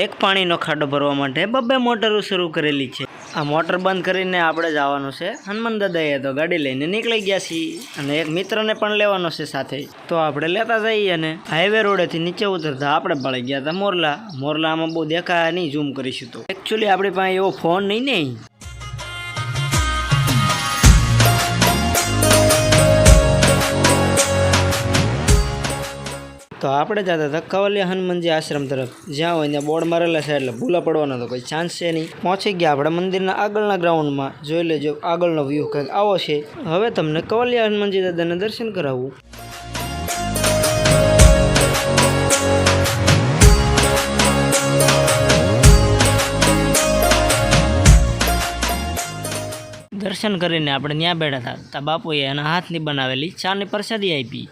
એક પાણીનો ખાડો ભરવા માટે બબ્બે મોટરો શરૂ કરેલી છે. આ મોટર બંધ કરીને આપણે જવાનું છે. હનુમાન દાદાએ તો ગાડી લઈને નીકળી ગયા છીએ અને એક મિત્રને પણ લેવાનો છે સાથે. તો આપણે લેતા જઈએ અને હાઈવે રોડેથી નીચે ઉતરતા આપણે પડી ગયા હતા મોરલા. મોરલામાં બહુ દેખાયા નહીં, ઝૂમ કરીશું તો. એકચ્યુઅલી આપણી પાસે એવો ફોન નહીં ને તો આપણે જતા હતા કવલિયા હનુમાનજી આશ્રમ તરફ. જ્યાં હોય ત્યાં બોર્ડ મારેલા છે એટલે ભૂલા પડવાનો તો કોઈ ચાન્સ છે નહીં. પહોંચી ગયા આપણે મંદિરના આગળના ગ્રાઉન્ડમાં. જોઈ લેજો, આગળનો વ્યૂ કંઈક આવો છે. હવે તમને કવલિયા હનુમાનજી દાદાને દર્શન કરાવવું દર્શન કરીને આપણે ત્યાં બેઠા હતા. તા બાપુએ એના હાથની બનાવેલી ચાની પ્રસાદી આપી.